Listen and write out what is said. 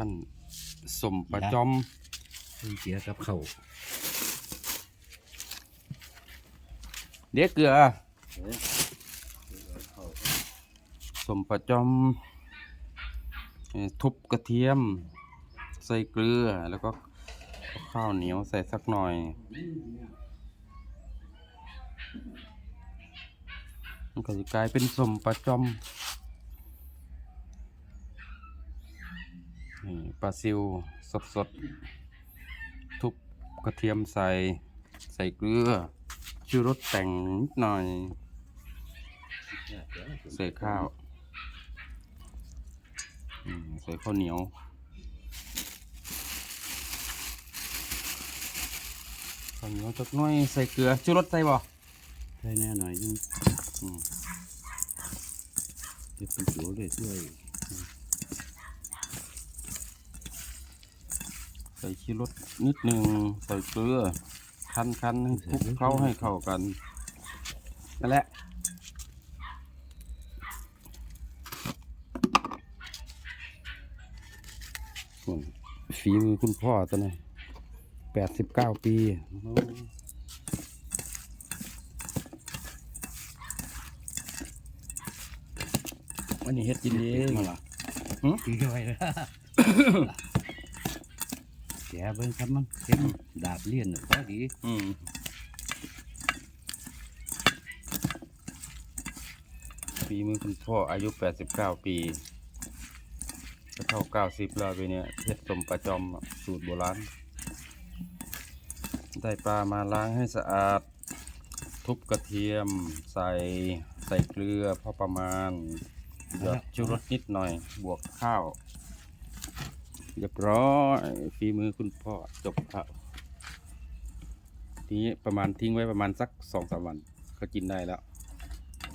ขั้นสมประจอมมันเสียกับเขาวเดี๋ยวเกลือเอ้ยเขาวสมประจอมเอ่อทุบกระเทียม ใส่เกลือแล้วก็เอาข้าวเหนียวใส่สักหน่อยมันก็จะกลายเป็นสมประจอมนี่ ปลาซิวสดสดๆทุบกระเทียมใส่ ใส่เกลือชูรสแต่งนิดหน่อย ใส่ข้าวอืมใส่ข้าวเหนียวข้าวเหนียวจักหน้อยใส่เกลือชูรสใส่บ่ใช่แน่หน่อยนึงอืมจะเป็นตัวเลยด้วย ใส่ชีรสนิดหนึ่งใส่เกลือคั้นคั้นให้คลุกเข้าให้เข้ากันนั่นแหละส่วนฝีมือคุณพ่อตัวนี้แปดสิบเก้าปีวันนี้เฮ็ดกินเองมาล่ะตีไว้แล้ว แกเบิ่งครับมันเห็นดาบเลี่ยนน่ะพอดีอืมฝีมือคุณพ่ออายุแปดสิบเก้าปีจะเข้าเก้าสิบแล้วปีเนี้ยเทศสมประจอมอะสูตรโบราณ ได้ปลามาล้างให้สะอาด ทุบกระเทียม ใส่ใส่เกลือพอประมาณหยอดชูรสนิดหน่อยบวกข้าว เรียบร้อยฝีมือคุณพ่อจบข้าวทีนี้ประมาณทิ้งไว้ประมาณสักสองสามวันก็กินได้แล้ว